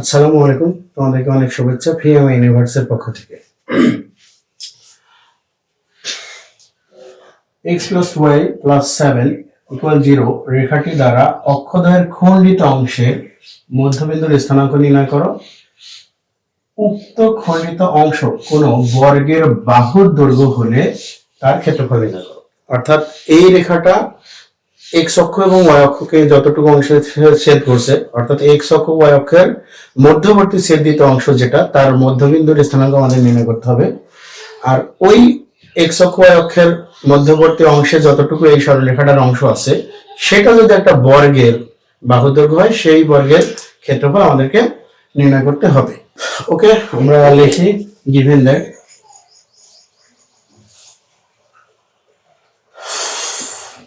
আসসালামু আলাইকুম। তোমাদেরকে অনেক শুভেচ্ছা ফিএম ইউনিভার্সের পক্ষ থেকে। X plus Y plus seven equal zero রেখাটি দ্বারা অক্ষদ্বয়ের খণ্ডিত অংশের মধ্যবিন্দুর স্থানাঙ্ক নির্ণয় করো। উক্ত খণ্ডিত অংশ কোনো বর্গের বাহুর দৈর্ঘ্য হলে তার ক্ষেত্রফল নির্ণয় করো। অর্থাৎ এই রেখাটা এক্স অক্ষ এবং ওয়াই অক্ষকে যতটুকু অংশে ছেদ করছে, অর্থাৎ এক্স অক্ষ ওয়াই অক্ষের মধ্যবর্তী ছেদিত অংশ যেটা, তার মধ্যবিন্দুর স্থানাঙ্ক আমাদের নির্ণয় করতে হবে। আর ওই এক্স অক্ষ ওয়াই অক্ষের মধ্যবর্তী অংশে যতটুকু এই সরলরেখাটার অংশ আছে, সেটা যদি একটা বর্গের বাহু দৈর্ঘ্য হয়, সেই বর্গের ক্ষেত্রফল আমাদেরকে নির্ণয় করতে হবে। ওকে আমরা লিখি given that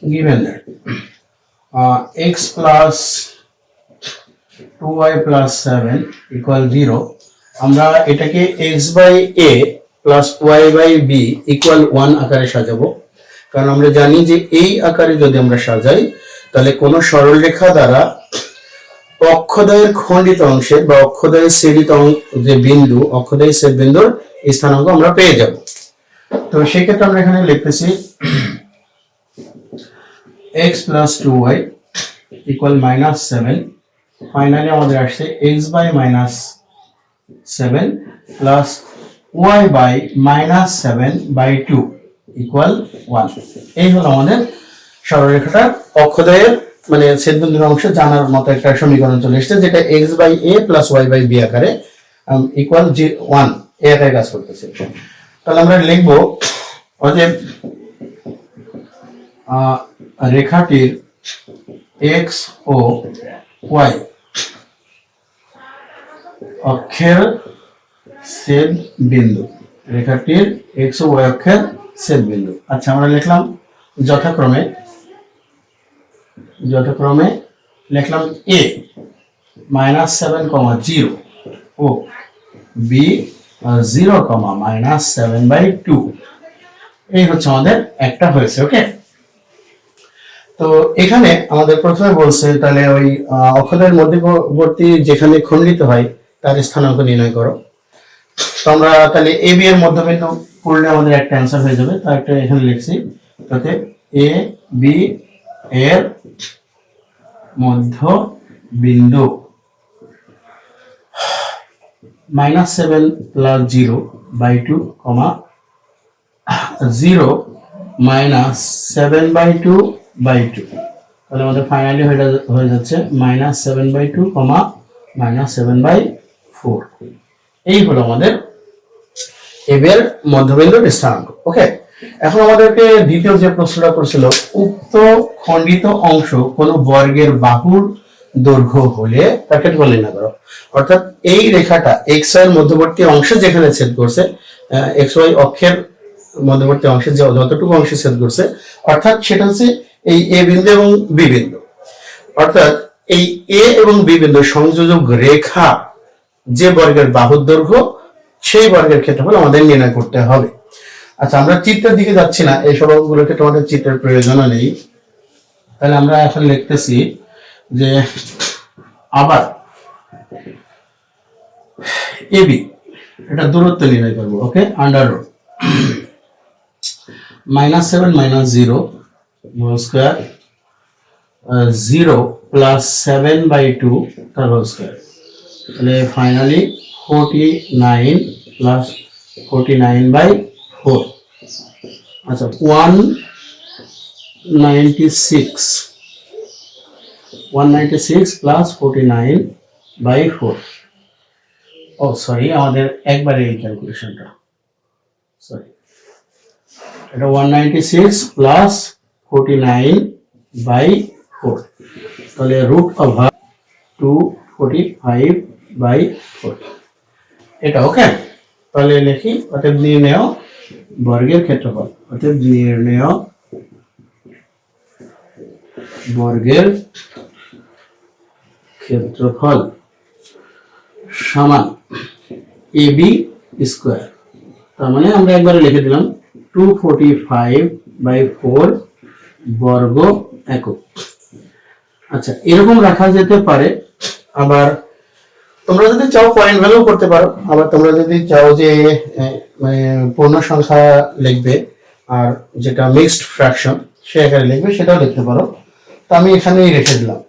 given that. Uh, x plus 2y plus 7 equal 0 আমরা এটাকে x by a plus y by b equal 1 আকারে সাজাবো। কারণ আমরা জানি যে এই আকারে যদি আমরা সাজাই তাহলে কোনো সরলরেখা দ্বারা অক্ষদয়ের খণ্ডিত অংশের বা অক্ষদয়ের ছেদিত যে বিন্দু অক্ষদয়ের ছেদ বিন্দুর স্থানাঙ্ক আমরা পেয়ে যাব। তো সেক্ষেত্রে আমরা এখানে লিখতেছি x plus 2y equal minus 7 finally আমাদের আসছে x by minus 7 plus y by minus 7 by 2 equal 1 এই হলো আমাদের সরলরেখাটার অক্ষদয়ের মানে ছেদবিন্দুর অংশ জানার মতো একটা সমীকরণ চলে এসেছে, যেটা x by a plus y by b আকারে ইকুয়াল জি ওয়ান এ আকারে কাজ করতেছে। তাহলে আমরা লিখব, অতএব রেখাটির এক্স ও ওয়াই অক্ষের ছেদ বিন্দু। রেখাটির এক্স ও ওয়াই অক্ষের ছেদ বিন্দু। আচ্ছা আমরা লিখলাম যথাক্রমে যথাক্রমে লিখলাম a minus seven comma zero O B zero comma minus seven by two এই হচ্ছে আমাদের একটা হয়েছে ওকে তো এখানে আমাদের প্রথমে বলছে তাহলে ওই অক্ষরের মধ্যবর্তী যেখানে খণ্ডিত হয়, তার স্থানাঙ্ক নির্ণয় করো। তো আমরা তাহলে এ বি এর মধ্যবিন্দু করলে আমাদের একটা অ্যান্সার হয়ে যাবে। তার একটা এখানে লিখছি, তাতে এ বি এর মধ্য বিন্দু minus seven plus zero by two comma zero minus seven by two by two. তাহলে আমাদের ফাইনালি হয়ে যাচ্ছে minus seven by two comma minus seven by four এই হলো আমাদের এবের মধ্যবিন্দুর স্থানাঙ্ক। ওকে এখন আমাদেরকে দ্বিতীয় যে প্রশ্নটা করেছিল, উক্ত খণ্ডিত অংশ কোনো বর্গের বাহুর দৈর্ঘ্য হলে ক্ষেত্রফল নির্ণয় করো। অর্থাৎ এই রেখাটা এক্সের মধ্যবর্তী অংশ যেখানে ছেদ করছে এক্স ওয়াই অক্ষের মধ্যবর্তী অংশে যে যতটুকু অংশে ছেদ করছে, অর্থাৎ সেটা হচ্ছে এই এ বিন্দু এবং বি বিন্দু। অর্থাৎ এই এ এবং বি বিন্দু সংযোজক রেখা যে বর্গের বাহুর দৈর্ঘ্য, সেই বর্গের ক্ষেত্রফল আমাদের নির্ণয় করতে হবে। আচ্ছা আমরা চিত্রের দিকে যাচ্ছি না, এই সবগুলোকে তোমাদের চিত্রের প্রয়োজনও নেই। তাহলে আমরা এখন লিখতেছি যে আবার এবি এটা দূরত্ব নির্ণয় করব, okay? Under root minus seven, minus zero whole square zero plus seven by two তার হোল স্কোয়ার তাহলে finally forty nine plus forty nine by four আচ্ছা one ninety six one ninety six plus forty nine by four oh sorry আমাদের একবারে এই ক্যালকুলেশনটা sorry এটা one ninety six plus forty nine by four তাহলে root over two forty five by four এটা okay তাহলে লিখি, অতএব নির্ণয় বর্গের ক্ষেত্রফল। অতএব নির্ণয় বর্গের ক্ষেত্রফল সমান এ বি স্কোয়ার তার মানে আমরা একবারে লিখে দিলাম two forty five by four বর্গ একক। আচ্ছা এরকম রাখা যেতে পারে, আবার তোমরা যদি চাও পয়েন্ট ভ্যালু করতে পারো, আবার তোমরা যদি চাও যে মানে পূর্ণ সংখ্যা লিখবে, আর যেটা মিক্সড ফ্র্যাকশন সে আকারে লিখবে, সেটাও লিখতে পারো। তো আমি এখানেই রেখে দিলাম।